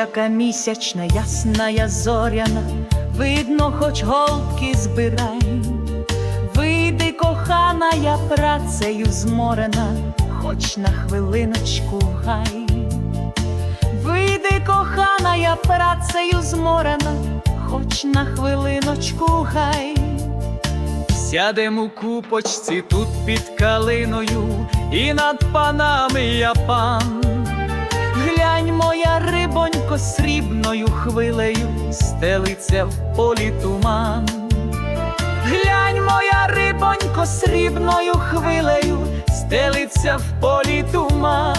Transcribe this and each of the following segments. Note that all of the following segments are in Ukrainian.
яка місячна, ясна я зоряна, видно, хоч голки збирай. Вийди, кохана, я працею зморена, хоч на хвилиночку в гай. Вийди, кохана, я працею зморена, хоч на хвилиночку в гай. Сядем у купочці тут під калиною, і над панами я пан. Глянь, срібною хвилею стелиться в полі туман. Глянь, моя рибонько, срібною хвилею стелиться в полі туман.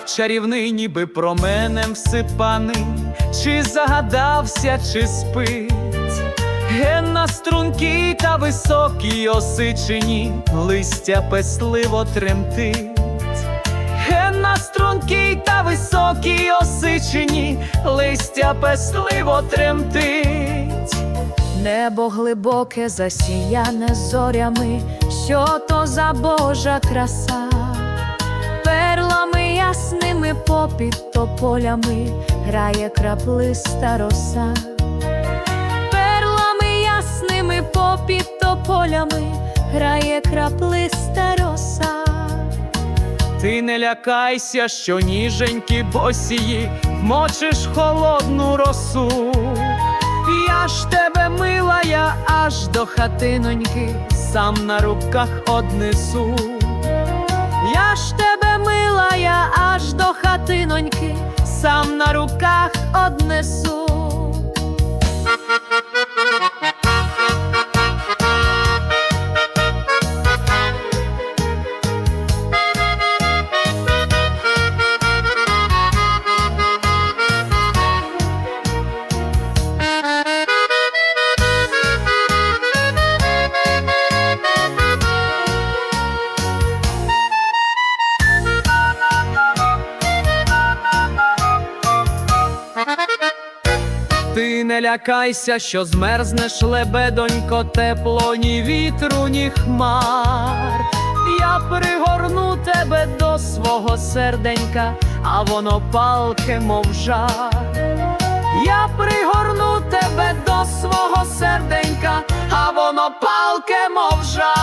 Став чарівний, ніби променем всипаний, чи загадався, чи спить. Ген на стрункій та високій осичині листя песливо тремтить. Ген на стрункій та високій осичині листя песливо тремтить. Небо глибоке засіяне зорями, що то за Божа краса перлами ясними попід тополями грає краплиста роса, перлами ясними попід тополями грає краплиста роса. Ти не лякайся, що ніженькі босії вмочиш холодну росу. Я ж тебе мила, я аж до хатиноньки, сам на руках однесу. Я ж тебе мила, я однесу. Ти не лякайся, що змерзнеш лебедонько, тепло, ні вітру, ні хмар. Я пригорну тебе до свого серденька, а воно палке, мов жар. Я пригорну тебе до свого серденька, а воно палке, мов жар.